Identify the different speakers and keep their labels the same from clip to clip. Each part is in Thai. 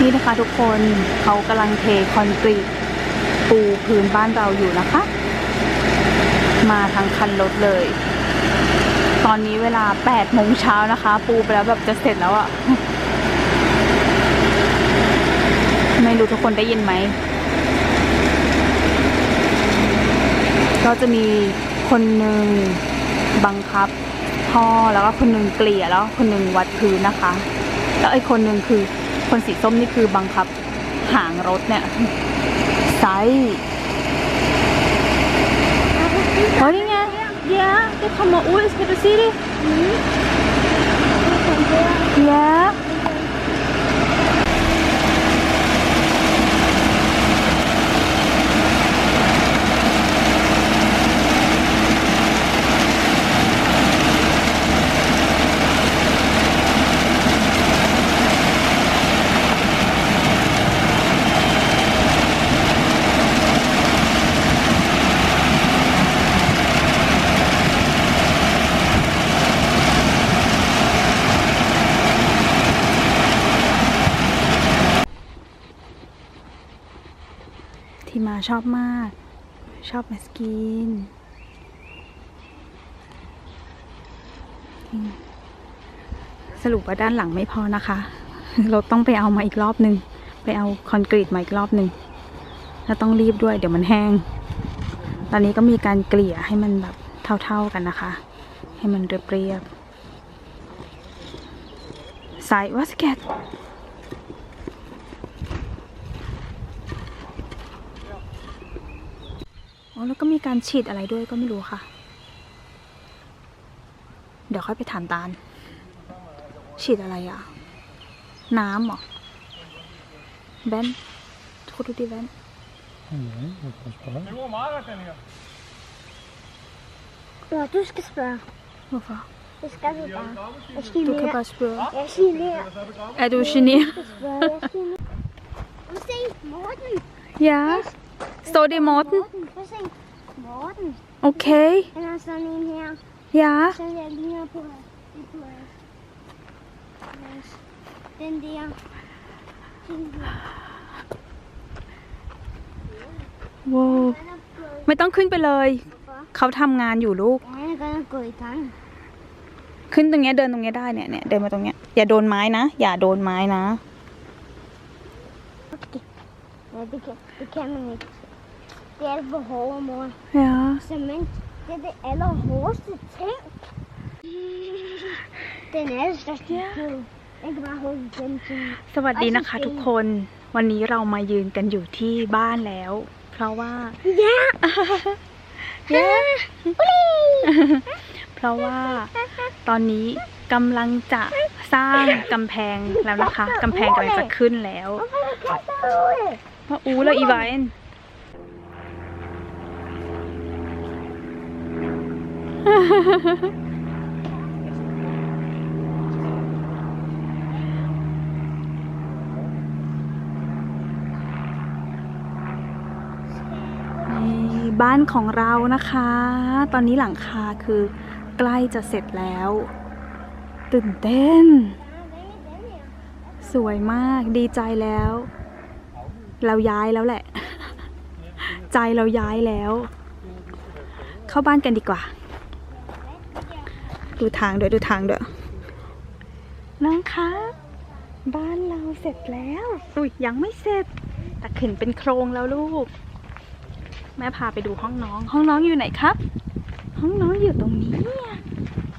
Speaker 1: นี่นะคะทุกคนเขากำลังเทคอนกรีตปูพื้นบ้านเราอยู่นะคะ มาทั้งคันรถเลย ตอนนี้เวลา8โมงเช้านะคะ ปูไปแล้วแบบจะเสร็จแล้วอะไม่รู้ทุกคนได้ยินไหม ก็จะมีคนหนึ่งบังคับท่อแล้วก็คนหนึ่งเกลี่ยแล้วคนหนึ่งวัดพื้นนะคะ แล้วไอ้คนหนึ่งคือ คนสีส้มนี่คือบังคับหางรถเนี่ยไซส์โอ้ยนี่ไง Ja, det kommer ud. Skal du se det? Ja. ชอบมาก ชอบมาสกินสรุปว่าด้านหลังไม่พอนะคะ เราต้องไปเอามาอีกรอบหนึ่งไปเอาคอนกรีตมาอีกรอบหนึ่งแล้วต้องรีบด้วยเดี๋ยวมันแห้ง ตอนนี้ก็มีการเกลี่ยให้มันแบบเท่าๆกันนะคะ ให้มันเรียบๆสายวัสแกต อ๋อแล้วก็มีการฉีดอะไรด้วยก็ไม่รู้ค่ะ เดี๋ยวค่อยไปถามตาล ฉีดอะไรอะ น้ำเหรอแบนทุกดูดิแบน
Speaker 2: Nej, jeg kan spørge.
Speaker 3: Det var meget godt, den her.
Speaker 4: Ja, du skal spørge.
Speaker 1: Hvorfor?
Speaker 4: Det skal du bare. Jeg skal
Speaker 1: Du
Speaker 4: mere.
Speaker 1: kan bare spørge.
Speaker 4: Jeg siger mere.
Speaker 1: Er du generet?
Speaker 4: Jeg skal spørge. Jeg siger mere. Prøv at se, Morten.
Speaker 1: Ja. Står det Morten?
Speaker 4: Morten, prøv at se. Morten.
Speaker 1: Okay.
Speaker 4: Han har sådan en her.
Speaker 1: Ja.
Speaker 4: Så jeg ligner på, på den der. Den der.
Speaker 1: ว้าไม่ต้องขึ้นไปเลย เขาทำงานอยู่ลูก
Speaker 4: Han er godt nok gået i gang.
Speaker 1: ขึ้นตรงเนี้ยเดินตรงเนี้ยได้เนี่ยเนี่ยเดินมาตรงเนี้ยอย่าโดนไม้นะ อย่าโดนไม้นะ
Speaker 4: Ja, det kan, det kan man ikke. Det er alt for hårdt, mor.
Speaker 1: Ja.
Speaker 4: Cement, det er det allerhårdeste ting. Den er det største kød. Jeg kan bare holde den til.
Speaker 1: สวัสดีนะคะทุกคนวันนี้เรามายืนกันอยู่ที่บ้านแล้ว เพราะว่า
Speaker 4: Ja!
Speaker 1: เย้เพราะว่าตอนนี้กำลังจะสร้างกำแพงแล้วนะคะกำแพงกำลังจะขึ้นแล้วว่าอูแล้วอีไวน บ้านของเรานะคะ ตอนนี้หลังคาคือใกล้จะเสร็จแล้ว ตื่นเต้น สวยมากดีใจแล้ว เราย้ายแล้วแหละ ใจเราย้ายแล้ว เข้าบ้านกันดีกว่า ดูทางด้วยดูทางด้วยน้องคะ บ้านเราเสร็จแล้วอุ้ยยังไม่เสร็จแต่ขึ้นเป็นโครงแล้วลูก แม่พาไปดูห้องน้อง ห้องน้องอยู่ไหนครับ ห้องน้องอยู่ตรงนี้อะ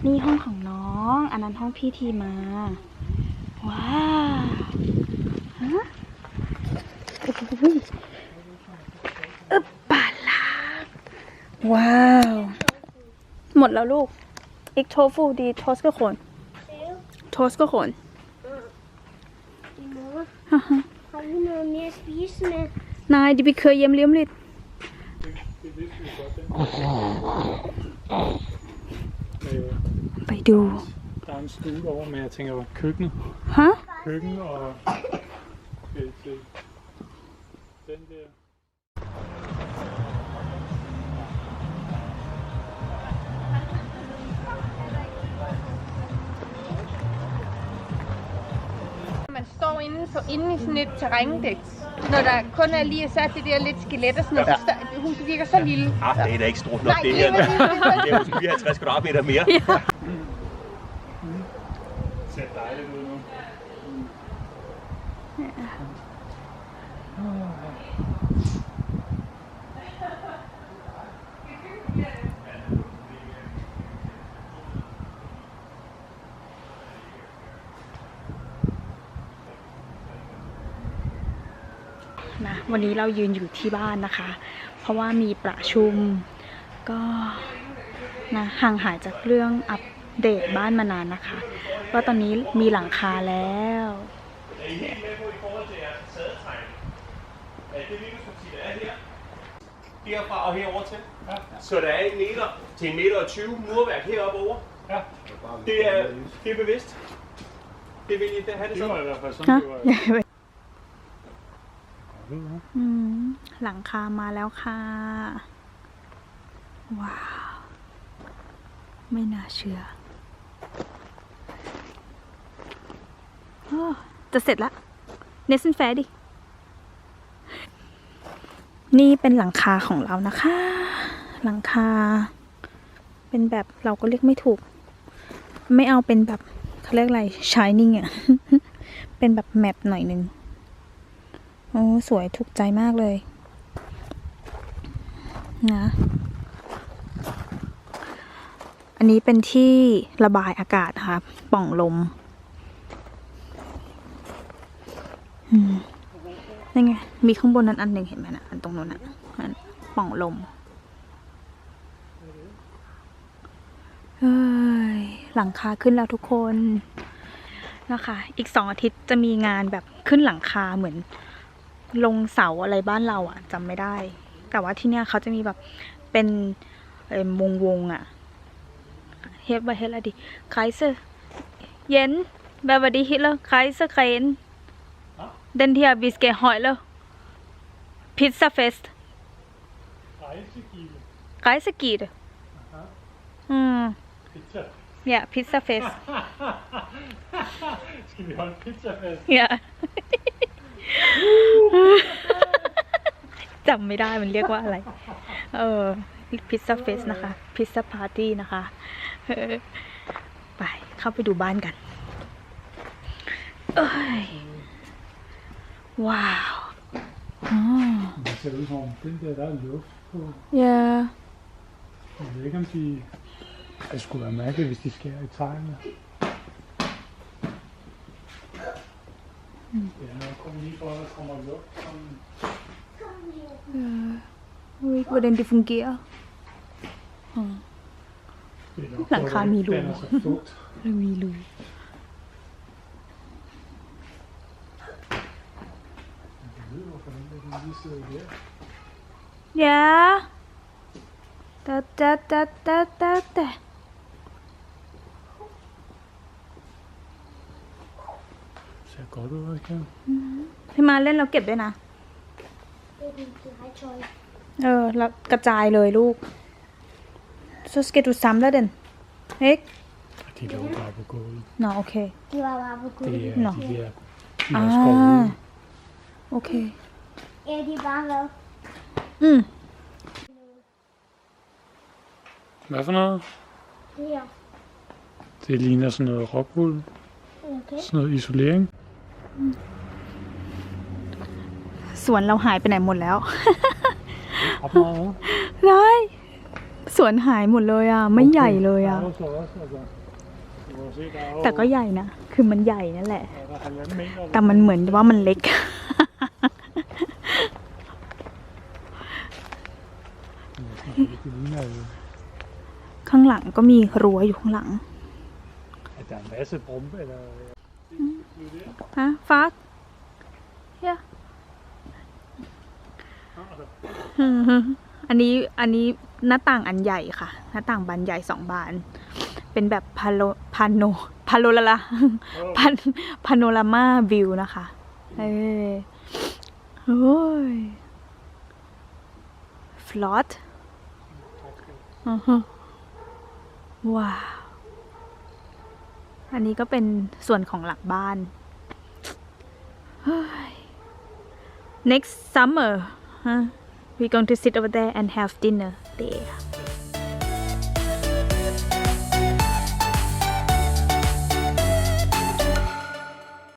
Speaker 1: นี่ห้องของน้อง อันนั้นห้องพี่ทีมา ว้าวฮะโอ้โหอึบปาลาว้าว หมดแล้วลูก อีกโทฟูดีโทสก็ขนโทสก็ขน
Speaker 4: Mor,
Speaker 1: ฮ่าฮ่า
Speaker 4: har vi noget mere at spise med?
Speaker 1: นายดิบิเคยเยี่ยมเลี้ยมลิด
Speaker 3: Øh,
Speaker 1: ไปดู
Speaker 3: Der er en stue over, men jeg tænker køkkenet.
Speaker 1: ฮะ
Speaker 3: Køkken og... Skal vi
Speaker 5: står inde, for, inde i sådan et terrændæk. Når der kun er lige sat det der lidt skelet og sådan noget. Ja. Så, hun virker så lille.
Speaker 6: Ah, det er da ikke stort nok,
Speaker 5: Nej,
Speaker 6: det her. Det er lige 50 kvadratmeter mere.
Speaker 3: ser dejligt ud nu.
Speaker 1: นะ วันนี้เรายืนอยู่ที่บ้านนะคะ เพราะว่ามีประชุมก็นะห่างหายจากเรื่องอัปเดตบ้านมานานนะคะว่าตอนนี้มีหลังคาแล้ว
Speaker 6: Er I helt med på i forhold til jeres facadetegn? Er det vinduesparti, der er her? Herfra og herover til?
Speaker 3: Ja.
Speaker 6: Så der er en meter til en meter og 20 murværk heroppe over.
Speaker 3: Ja,
Speaker 6: Det er, det er bevidst. Det vil I det have det
Speaker 3: det var
Speaker 6: sådan?
Speaker 3: i hvert fald
Speaker 1: ฮะ
Speaker 3: sådan, det var.
Speaker 1: อืมหลังคามาแล้วค่ะ ว้าว ไม่น่าเชื่อจะเสร็จละเนสันแฟดิ นี่เป็นหลังคาของเรานะคะ หลังคา เป็นแบบเราก็เรียกไม่ถูก ไม่เอาเป็นแบบเขาเรียกอะไร shining อะเป็นแบบแมตต์หน่อยนึง โอ้สวยถูกใจมากเลย นะ อันนี้เป็นที่ระบายอากาศนะคะป่องลมนั่นไง มีข้างบนนั้นอันหนึ่งเห็นไหมนะอันตรงนู้นอะอันป่องลมเฮ้ยหลังคาขึ้นแล้วทุกคนนะคะ อีกสองอาทิตย์จะมีงานแบบขึ้นหลังคาเหมือน ลงเสาอะไรบ้านเราอะจำไม่ได้ แต่ว่าที่เนี่ยเขาจะมีแบบเป็นเอ่อวงวงๆอะเฮ็ดไปเฮ็ดอะไรดิไคเซอร์เย็นแบบว่าดีฮิตเลยไคเซอร์เคนเดนเทียบิสเกหอยเลยพิซซ่าเฟส
Speaker 3: Rejsegive.
Speaker 1: ไคสกีดอืม
Speaker 3: Pizza.
Speaker 1: เนี่ยพิซซ่าเฟส
Speaker 3: Skal vi holde pizzafest?
Speaker 1: เนี่ย จำไม่ได้มันเรียกว่าอะไร เออพิซซ่าเฟสนะคะ พิซซ่าพาร์ตี้นะคะเออไปเข้าไปดูบ้านกันเอ้ยว้าวอ๋อ
Speaker 3: Det ser ud som den der, der er luft på.
Speaker 1: อย่า
Speaker 3: Jeg ved ikke, om de... Det skulle være mærkeligt, hvis de skærer i tegnene. Det er nok kun lige for, at der kommer luft. Sådan.
Speaker 1: อุ้ย hvordan det fungerer
Speaker 3: Det er nok,
Speaker 1: Lang
Speaker 3: hvor
Speaker 1: har
Speaker 3: der
Speaker 1: min
Speaker 3: ikke
Speaker 1: lue.
Speaker 3: danner sig fugt.
Speaker 1: ไม่มีรู
Speaker 3: Jeg ved, hvorfor den der den lige sidder der.
Speaker 1: อย่าแต่แต่แต่แต่แต่แ ต่
Speaker 3: Ser godt ud, ikke?
Speaker 1: พี่มาเล่นเราเก็บด้วยนะ
Speaker 4: Det er din legetøj.
Speaker 1: เออ แล้วกระจายเลยลูก så skal du samle den ikke
Speaker 3: De lå bare på gulvet.
Speaker 1: Nå okay
Speaker 4: De var bare på
Speaker 3: Det
Speaker 4: gulvet.
Speaker 3: er
Speaker 1: Nå.
Speaker 3: de der, de har skåret
Speaker 1: ah
Speaker 3: ud.
Speaker 1: okay
Speaker 4: Ja, de er bare lavet.
Speaker 1: อืม
Speaker 3: Hvad for noget?
Speaker 4: Det her.
Speaker 3: Det ligner sådan noget rockwool.
Speaker 4: Okay.
Speaker 3: Sådan noget isolering.
Speaker 1: สวนเราหายไปไหนหมดแล้ว
Speaker 3: Ret meget, hva'?
Speaker 1: ได้สวนหายหมดเลยอะ ไม่ใหญ่เลยอะ
Speaker 3: Der er jo så også, altså. Du kan jo se, der er jo,
Speaker 1: แต่ก็ใหญ่นะ คือมันใหญ่นั่นแหละ
Speaker 3: ja, der er halvanden meter.
Speaker 1: แต่มันเหมือนว่ามันเล็ก
Speaker 3: Det ligner jo,
Speaker 1: ข้างหลังก็มีรั้วอยู่ข้างหลัง
Speaker 3: at der er en masse brumpe, eller...
Speaker 1: ฮะฟักเฮีย อืมฮึอันนี้อันนี้หน้าต่างอันใหญ่ค่ะ หน้าต่างบานใหญ่สองบาน เป็นแบบพาโลพาโนพาโลละละพันพาโนรามาวิวนะคะ เออโอ้ยฟลอตอือฮึว้าว อันนี้ก็เป็นส่วนของหลักบ้าน next summer huh? we going to sit over there and have dinner there